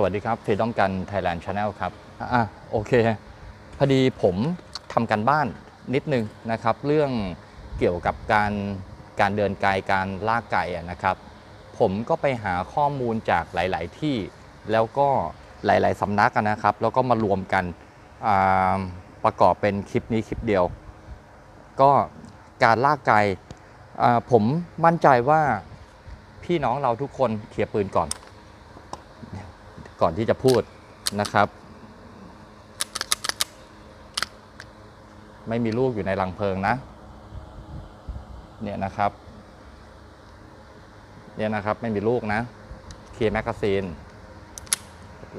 สวัสดีครับฟรีดอมกันไทยแลนด์ชาแนลครับ อะโอเค พอดีผมทำกันบ้านนิดนึงนะครับ เรื่องเกี่ยวกับการการเดินไกลการลากไก่อะนะครับ ผมก็ไปหาข้อมูลจากหลาย ๆ ที่แล้วก็หลาย ๆ สำนักอะนะครับ แล้วก็มารวมกันอ่าประกอบเป็นคลิปนี้คลิปเดียว ก็การลากไก่อ่าผมมั่นใจว่าพี่น้องเราทุกคนเคลียร์ปืนก่อน ก่อนที่จะพูดนะครับ ไม่มีลูกอยู่ในรังเพลิงนะ เนี่ยนะครับ เนี่ยนะครับไม่มีลูกนะเคลียร์แมกกาซีน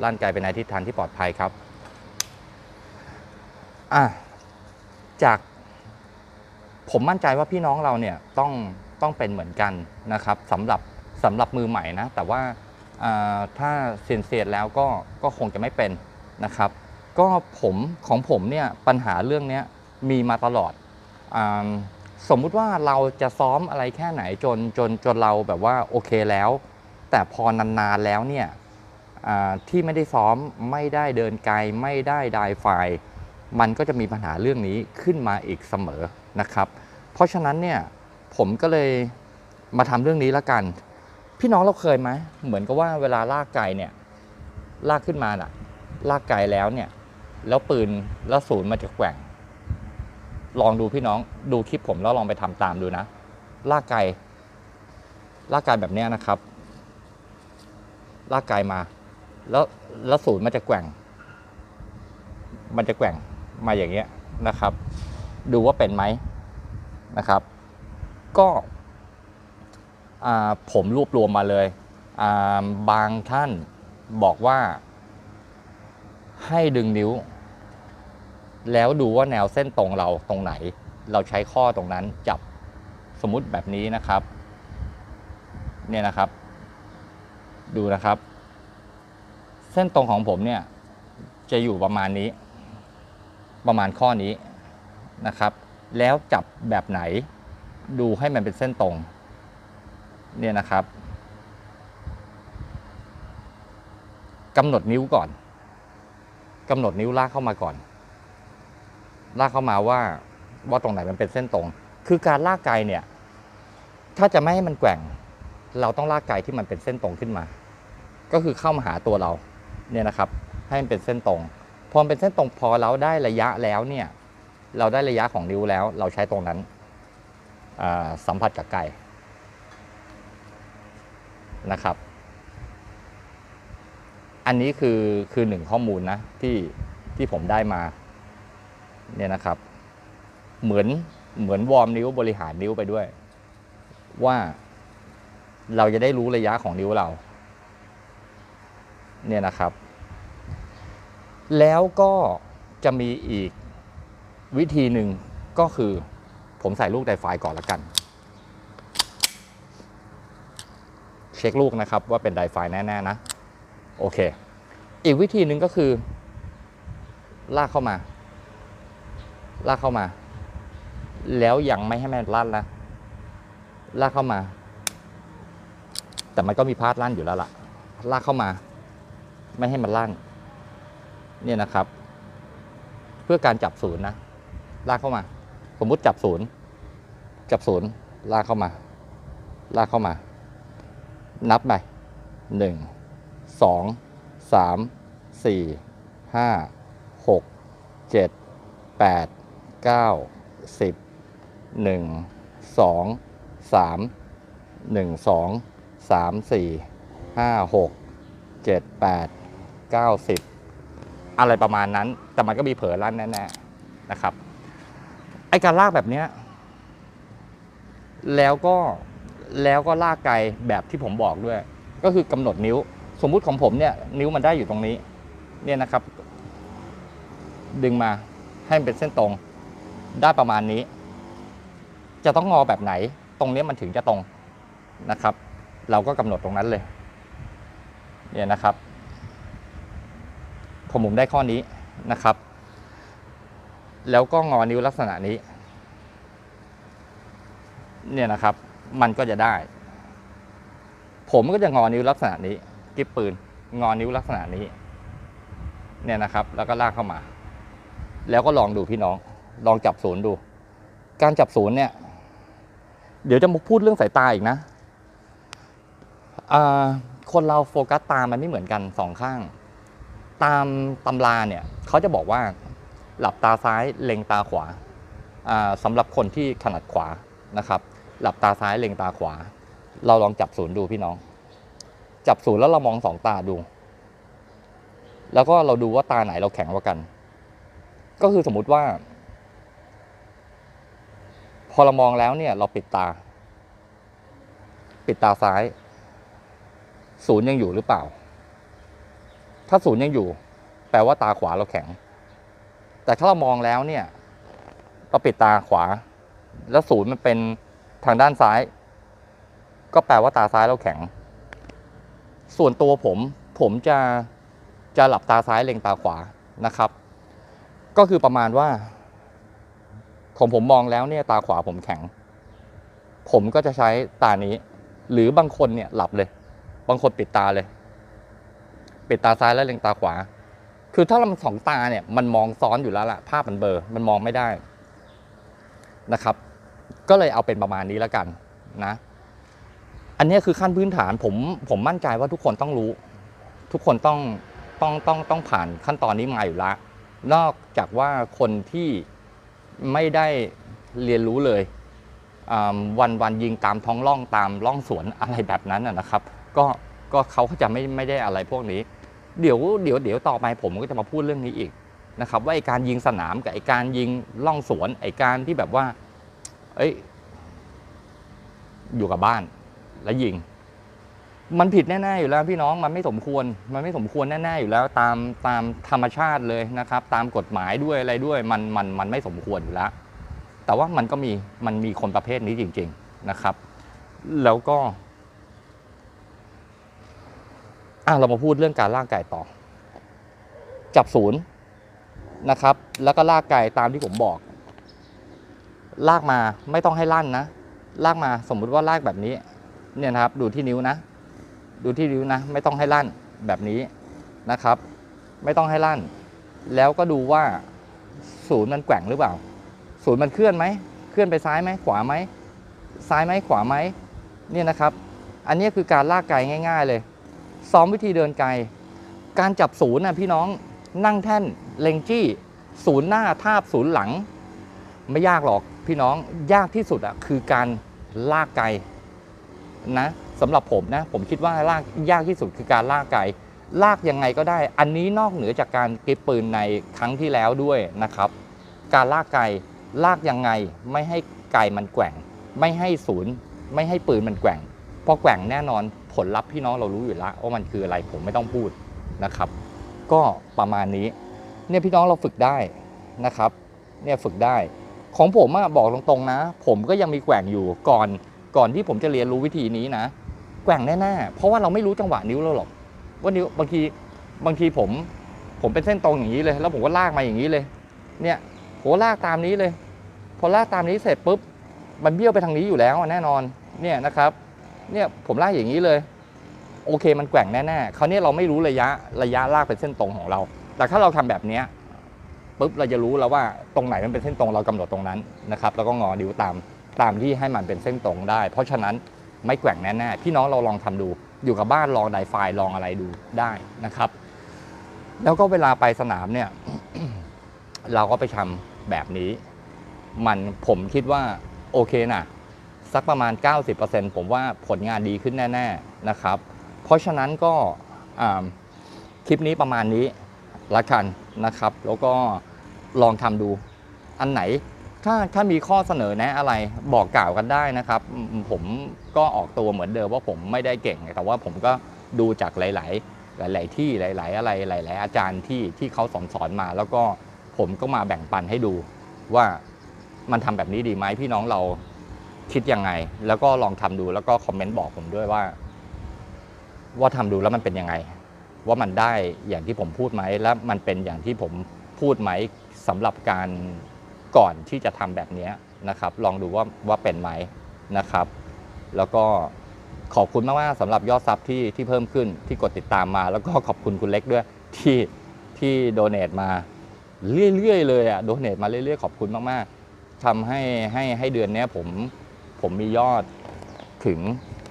ลั่นไกลไปในทิศทางที่ปลอดภัยครับอะจากผมมั่นใจว่าพี่น้องเราเนี่ยต้องต้องเป็นเหมือนกันนะครับสำหรับสำหรับมือใหม่นะ แต่ว่า ถ้าเซียนเซียนแล้วก็ก็คงจะไม่เป็นนะครับ ก็ผมของผมเนี่ยปัญหาเรื่องนี้มีมาตลอดอสมมุติว่าเราจะซ้อมอะไรแค่ไหนจนจนจนเราแบบว่าโอเคแล้ว แต่พอนานๆแล้วเนี่ยที่ไม่ได้ซ้อมไม่ได้เดินไกลไม่ได้ไดไฟล์มันก็จะมีปัญหาเรื่องนี้ขึ้นมาอีกเสมอนะครับ เพราะฉะนั้นเนี่ยผมก็เลยมาทำเรื่องนี้ล้วกัน พี่น้องเราเคยไหมเหมือนกับว่าเวลาลากไก่เนี่ยลากขึ้นมาน่ะ ลากไกลแล้วเนี่ย แล้วปืนแล้วศูนย์มันจะแกว่ง ลองดูพี่น้องดูคลิปผมแล้วลองไปทำตามดูนะ ลากไกลลากไกลแบบเนี้ยนะครับ ลากไกลมา แล้วแล้วศูนย์มันจะแกว่ง มันจะแกว่งมาอย่างเงี้ยนะครับ ดูว่าเป็นไหมนะครับ ก็ ผมรวบรวมมาเลย บางท่านบอกว่า ให้ดึงนิ้ว แล้วดูว่าแนวเส้นตรงเราตรงไหน เราใช้ข้อตรงนั้นจับสมมุติแบบนี้นะครับ เนี่ยนะครับ ดูนะครับ เส้นตรงของผมเนี่ยจะอยู่ประมาณนี้ ประมาณข้อนี้นะครับ แล้วจับแบบไหน ดูให้มันเป็นเส้นตรง เนี่ยนะครับกำหนดนิ้วก่อนกำหนดนิ้วลากเข้ามาก่อน ลากเข้ามาว่าว่าตรงไหนมันเป็นเส้นตรง คือการลากไกลเนี่ย ถ้าจะไม่ให้มันแกว่ง เราต้องลากไกลที่มันเป็นเส้นตรงขึ้นมา ก็คือเข้ามาหาตัวเราเนี่ยนะครับ ให้มันเป็นเส้นตรง พอเป็นเส้นตรงพอเราได้ระยะแล้วเนี่ย เราได้ระยะของนิ้วแล้ว เราใช้ตรงนั้นสัมผัสกับไก่ นะครับ อันนี้คือคือหนึ่งข้อมูลนะที่ที่ผมได้มาเนี่ยนะครับ เหมือนเหมือนวอร์มนิ้วบริหารนิ้วไปด้วย ว่าเราจะได้รู้ระยะของนิ้วเรา เนี่ยนะครับ แล้วก็จะมีอีกวิธีหนึ่งก็คือผมใส่ลูกไดไฟก่อนละกัน เช็คลูกนะครับว่าเป็นไดไฟแน่ๆนะโอเค อีกวิธีหนึ่งก็คือ ลากเข้ามา ลากเข้ามา แล้วยังไม่ให้แม่นลั่นนะลากเข้ามา แต่มันก็มีพาดลั่นอยู่แล้วล่ะ ลากเข้ามา ไม่ให้มันลั่นเนี่ยนะครับ เพื่อการจับศูนย์นะ ลากเข้ามา สมมุติจับศูนย์จับศูนย์ลากเข้ามา ลากเข้ามา นับไปหนึ่งสองสามสี่ห้าหกเจ็ดแปดเก้าสิบหนึ่งสองสามหนึ่งสองสามสี่ห้าหกเจ็ดแปดเก้าสิบอะไรประมาณนั้น แต่มันก็มีเผลอลั่นแน่ๆนะครับ ไอการลากแบบเนี้ย แล้วก็ แล้วก็ลากไกลแบบที่ผมบอกด้วย ก็คือกำหนดนิ้ว สมมุติของผมเนี่ยนิ้วมันได้อยู่ตรงนี้ เนี่ยนะครับ ดึงมาให้มันเป็นเส้นตรง ได้ประมาณนี้ จะต้องงอแบบไหน ตรงนี้มันถึงจะตรงนะครับ เราก็กำหนดตรงนั้นเลย เนี่ยนะครับผมผมได้ข้อนี้นะครับ แล้วก็งอนิ้วลักษณะนี้ เนี่ยนะครับ มันก็จะได้ ผมก็จะงอนิ้วลักษณะนี้กิบปืนงอนิ้วลักษณะนี้ เนี่ยนะครับ แล้วก็ลากเข้ามา แล้วก็ลองดูพี่น้อง ลองจับศูนย์ดู การจับศูนย์เนี่ย เดี๋ยวจะมาพูดเรื่องสายตาอีกนะคนเราโฟกัสตามันไม่เหมือนกันสองข้าง ตามตำราเนี่ยเขาจะบอกว่าหลับตาซ้ายเล็งตาขวาสำหรับคนที่ถนัดขวานะครับ หลับตาซ้ายเล็งตาขวา เราลองจับศูนย์ดูพี่น้อง จับศูนย์แล้วเรามองสองตาดู แล้วก็เราดูว่าตาไหนเราแข็งกว่ากัน ก็คือสมมุติว่า พอเรามองแล้วเนี่ย เราปิดตา ปิดตาซ้าย ศูนย์ยังอยู่หรือเปล่า ถ้าศูนย์ยังอยู่ แปลว่าตาขวาเราแข็ง แต่ถ้าเรามองแล้วเนี่ยเราปิดตาขวา แล้วศูนย์มันเป็น ทางด้านซ้าย ก็แปลว่าตาซ้ายเราแข็ง ส่วนตัวผม ผมจะจะหลับตาซ้ายเล็งตาขวานะครับ ก็คือประมาณว่า ของผมมองแล้วเนี่ยตาขวาผมแข็ง ผมก็จะใช้ตานี้ หรือบางคนเนี่ยหลับเลย บางคนปิดตาเลย ปิดตาซ้ายแล้วเล็งตาขวา คือถ้าเราสองตาเนี่ยมันมองซ้อนอยู่แล้วล่ะ ภาพมันเบลอร์มันมองไม่ได้นะครับ ก็เลยเอาเป็นประมาณนี้แล้วกันนะ อันนี้คือขั้นพื้นฐานผมผมมั่นใจว่าทุกคนต้องรู้ ทุกคนต้องต้องต้องต้องผ่านขั้นตอนนี้มาอยู่แล้วนอกจากว่าคนที่ไม่ได้เรียนรู้เลยวันวันยิงตามท้องร่องตามร่องสวนอะไรแบบนั้นนะนะครับ ก็ก็เขาก็จะไม่ไม่ได้อะไรพวกนี้ เดี๋ยวเดี๋ยวเดี๋ยวต่อไปผมก็จะมาพูดเรื่องนี้อีกนะครับ ว่าไอการยิงสนามกับไอการยิงล่องสวนไอการที่แบบว่า เอ้ย อยู่กับบ้าน แล้วยิง มันผิดแน่ๆอยู่แล้วพี่น้องมันไม่สมควร มันไม่สมควรแน่ๆอยู่แล้ว ตามตามธรรมชาติเลยนะครับ ตามกฎหมายด้วยอะไรด้วย มันมันมันไม่สมควรอยู่แล้วแต่ว่ามันก็มีมันมีคนประเภทนี้จริง ๆนะครับ แล้วก็อะเรามาพูดเรื่องการลากไก่ต่อ จับศูนย์นะครับ แล้วก็ลากไก่ตามที่ผมบอก ลากมาไม่ต้องให้ลั่นนะ ลากมาสมมุติว่าลากแบบนี้ เนี่ยนะครับ ดูที่นิ้วนะ ดูที่นิ้วนะ ไม่ต้องให้ลั่นแบบนี้นะครับ ไม่ต้องให้ลั่น แล้วก็ดูว่าศูนย์มันแกว่งหรือเปล่า ศูนย์มันเคลื่อนไหม เคลื่อนไปซ้ายไหม ขวาไหม ซ้ายไหม ขวาไหม เนี่ยนะครับ อันนี้คือการลากไกลง่าย ๆ เลย ซ้อมวิธีเดินไกล การจับศูนย์นะพี่น้อง นั่งแท่น เลงจี้ ศูนย์หน้าทาบศูนย์หลัง ไม่ยากหรอกพี่น้องยากที่สุดอะคือการลากไกลนะสำหรับผมนะผมคิดว่าลากยากที่สุดคือการลากไกลลากยังไงก็ได้ อันนี้นอกเหนือจากการเก็บปืนในครั้งที่แล้วด้วยนะครับ การลากไกลลากยังไงไม่ให้ไกลมันแกว่ง ไม่ให้ศูนย์ ไม่ให้ปืนมันแกว่งพอแกว่งแน่นอนผลลัพธ์พี่น้องเรารู้อยู่แล้วว่ามันคืออะไรผมไม่ต้องพูดนะครับ ก็ประมาณนี้เนี่ยพี่น้องเราฝึกได้นะครับ เนี่ยฝึกได้ ของผมอะบอกตรงๆนะ ผมก็ยังมีแกว่งอยู่ก่อน ก่อนที่ผมจะเรียนรู้วิธีนี้นะ แกว่งแน่ๆเพราะว่าเราไม่รู้จังหวะนิ้วเราหรอกว่านิ้วบางทีบางทีผมผมเป็นเส้นตรงอย่างนี้เลย แล้วผมก็ลากมาอย่างนี้เลย เนี่ยผมลากตามนี้เลย พอลากตามนี้เสร็จปุ๊บมันเบี้ยวไปทางนี้อยู่แล้วแน่นอนเนี่ยนะครับเนี่ยผมลากอย่างนี้เลย โอเคมันแกว่งแน่ๆคราวนี้เราไม่รู้ระยะระยะลากเป็นเส้นตรงของเรา แต่ถ้าเราทำแบบเนี้ย ปุ๊บเราจะรู้แล้วว่าตรงไหนมันเป็นเส้นตรงเรากำหนดตรงนั้นนะครับแล้วก็งอนิ้วตามตามที่ให้มันเป็นเส้นตรงได้ เพราะฉะนั้นไม่แกว่งแน่ๆพี่น้องเราลองทำดู อยู่กับบ้านลองไดไฟล์ลองอะไรดูได้นะครับ แล้วก็เวลาไปสนามเนี่ย เราก็ไปทำแบบนี้ มันผมคิดว่าโอเคนะสักประมาณ 90%ผมว่าผลงานดีขึ้นแน่ ๆนะครับ เพราะฉะนั้นก็คลิปนี้ประมาณนี้ละกันนะครับ แล้วก็ ลองทำดู อันไหนถ้าถ้ามีข้อเสนอแนะอะไรบอกกล่าวกันได้นะครับ ผมก็ออกตัวเหมือนเดิมว่าผมไม่ได้เก่ง แต่ว่าผมก็ดูจากหลาย ๆ หลาย ๆ ที่หลาย ๆ อะไรหลาย ๆ อาจารย์ที่ที่เขาสอนสอนมา แล้วก็ผมก็มาแบ่งปันให้ดูว่ามันทำแบบนี้ดีไหมพี่น้องเราคิดยังไง แล้วก็ลองทำดูแล้วก็คอมเมนต์บอกผมด้วยว่า ว่าทำดูแล้วมันเป็นยังไง ว่ามันได้อย่างที่ผมพูดไหมและมันเป็นอย่างที่ผมพูดไหม สำหรับการก่อนที่จะทำแบบนี้นะครับ ลองดูว่าว่าเป็นไหมนะครับ แล้วก็ขอบคุณมากๆสำหรับยอดซับที่ที่เพิ่มขึ้นที่กดติดตามมา แล้วก็ขอบคุณคุณเล็กด้วยที่ที่โดเน a มาเรื่อยๆเลยอะโดเน a มาเรื่อยๆขอบคุณมากๆทำให้ให้ให้เดือนนี้ผมผมมียอดถึง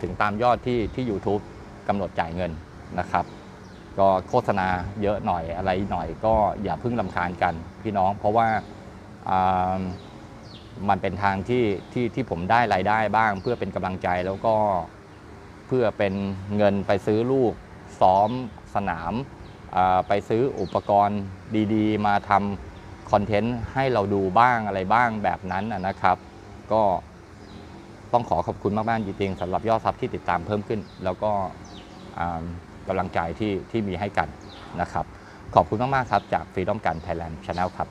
ถึงตามยอดที่ที่ YouTube กำหนดจ่ายเงินนะครับ ก็โฆษณาเยอะหน่อยอะไรหน่อยก็อย่าพิ่งลำคาญกันพี่น้อง เพราะว่าามันเป็นทางที่ที่ที่ผมได้รายได้บ้าง เพื่อเป็นกำลังใจแล้วก็เพื่อเป็นเงินไปซื้อลูกซ้อมสนามาไปซื้ออุปกรณ์ดีๆ มาทำคอนเทนต์ให้เราดูบ้างอะไรบ้างแบบนั้นนะครับ ก็ต้องขอขอบคุณมากๆจริงๆสำหรับยอดซับที่ติดตามเพิ่มขึ้น แล้วก็ กำลังใจที่ที่มีให้กันนะครับ ขอบคุณมาก ๆ ครับ จาก Freedom กัน Thailand Channel ครับ